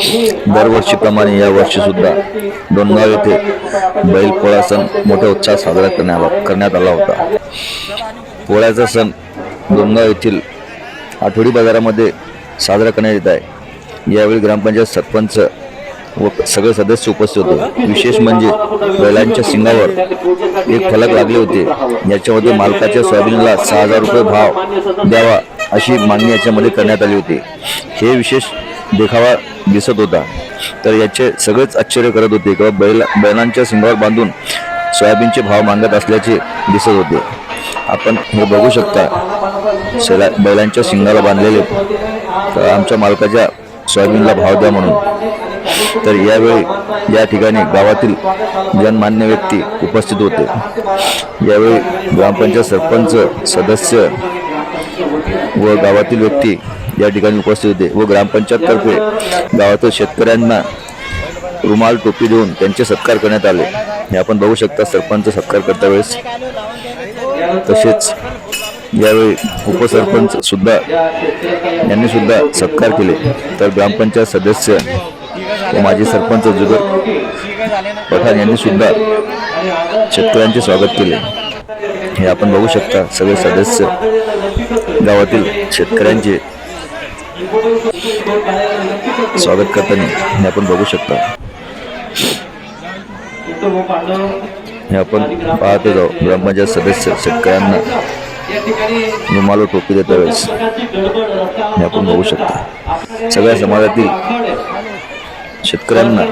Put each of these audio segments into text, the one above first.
दरवर्षीप्रमाणे या वर्षी सुद्धा डोणगाव येथे बैल पोळा सण मोठ्या उत्साहात साजरा करण्यात करण्यात आला होता. पोळ्याचा सण डोणगाव येथील आठवडी बाजारामध्ये साजरा करण्यात येत आहे. यावेळी ग्रामपंचायत सरपंच व सगळे सदस्य उपस्थित होते. विशेष म्हणजे बैलांच्या शिंगावर एक फलक लागले होते. याच्यामध्ये मालकाच्या सोयाबीनला सहा हजार रुपये भाव द्यावा अशी मागणी याच्यामध्ये करण्यात आली होती. हे विशेष देखावा दिसत होता. तर याचे सगळेच आश्चर्य करत होते किंवा बैल बैलांच्या सिंगावर बांधून सोयाबीनचे भाव मागत असल्याचे दिसत होते. आपण हे बघू शकता शेला बैलांच्या शिंगाला बांधलेले तर आमच्या मालकाच्या सोयाबीनला भाव द्या म्हणून. तर यावेळी या ठिकाणी गावातील जनमान्य व्यक्ती उपस्थित होते. यावेळी ग्रामपंचायत सरपंच सदस्य व गावातील व्यक्ती या ठिकाणी उपस्थित होते. व ग्रामपंचायततर्फे गावातील शेतकऱ्यांना रुमाल टोपी देऊन त्यांचे सत्कार करण्यात आले. हे आपण बघू शकता सरपंच सत्कार करता वेळेस. तसेच यावेळी उपसरपंच सुद्धा यांनी सुद्धा सत्कार केले. तर ग्रामपंचायत सदस्य व माजी सरपंच जुगर पठाण यांनी सुद्धा शेतकऱ्यांचे स्वागत केले. हे आपण बघू शकता सगळे सदस्य गावातील शेतकऱ्यांचे स्वागत करताना हे आपण बघू शकता. हे आपण पाहतो जाऊ ग्रामपंचायत सदस्य शेतकऱ्यांना रुमालो टोपी देता वेळेस हे आपण बघू शकता. सगळ्या समाजातील शेतकऱ्यांना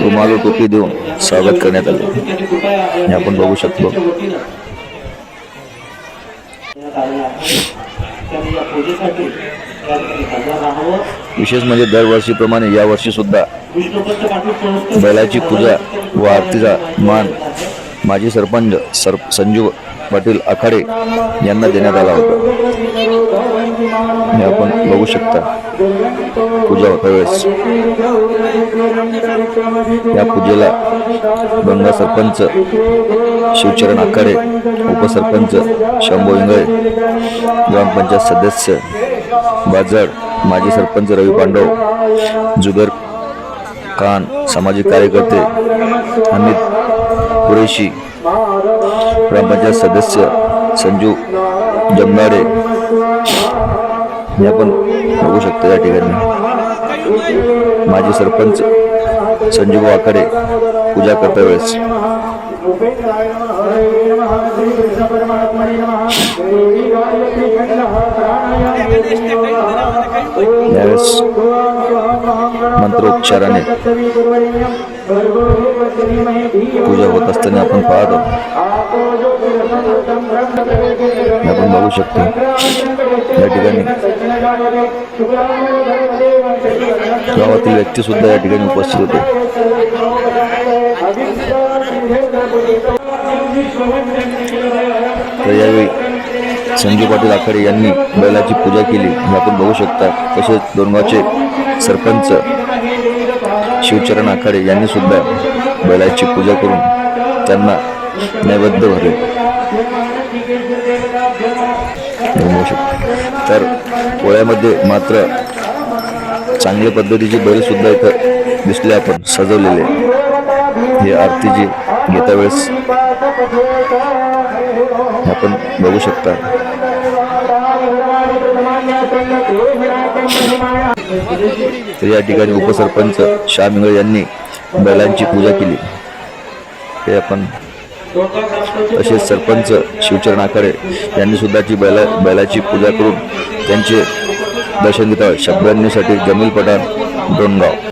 रुमालो टोपी देऊन स्वागत करण्यात आले. हे आपण बघू शकतो. विशेष म्हणजे दरवर्षीप्रमाणे यावर्षी सुद्धा बैलाची पूजा व आरतीचा मान माजी सरपंच सर संजू पाटील आखाडे यांना देण्यात आला होता. हे आपण बघू शकता. पूजा होता वेळेस. या पूजेला गंगा सरपंच शिवचरण आखाडे उपसरपंच शंभू इंगळे ग्रामपंचायत सदस्य बाजड माजी सरपंच रवी पांडव जुगर खान सामाजिक कार्यकर्ते अमित कुरेशी ग्रामपंचायत सदस्य संजू जमनाडे हे आपण बघू शकतो या ठिकाणी. माजी सरपंच संजू वाकडे पूजा करता वेळेस. यावेळेस मंत्रोच्चाराने पूजा होत असताना आपण पाहतो. आपण बघू शकतो या ठिकाणी गावातील व्यक्ती सुद्धा या ठिकाणी उपस्थित होते. तर यावेळी संजय पाटील आखाडे यांनी बैलाची पूजा केली. हे आपण बघू शकता. तसेच दोनगावचे सरपंच शिवचरण आखाडे यांनी सुद्धा बैलाची पूजा करून त्यांना नैवेद्य भरले. तर पोळ्यामध्ये मात्र चांगल्या पद्धतीचे बैल सुद्धा इथं दिसले आपण सजवलेले. हे आरतीची घेता वेळेस आपण बघू शकता. तर या ठिकाणी उपसरपंच श्याम इंगळे यांनी बैलांची पूजा केली. हे आपण तसेच सरपंच शिवचरण आखाडे यांनी सुद्धा ती बैला बैलाची पूजा करून त्यांचे दर्शन घेता शब्दांनीसाठी जमील पठाण डोणगाव.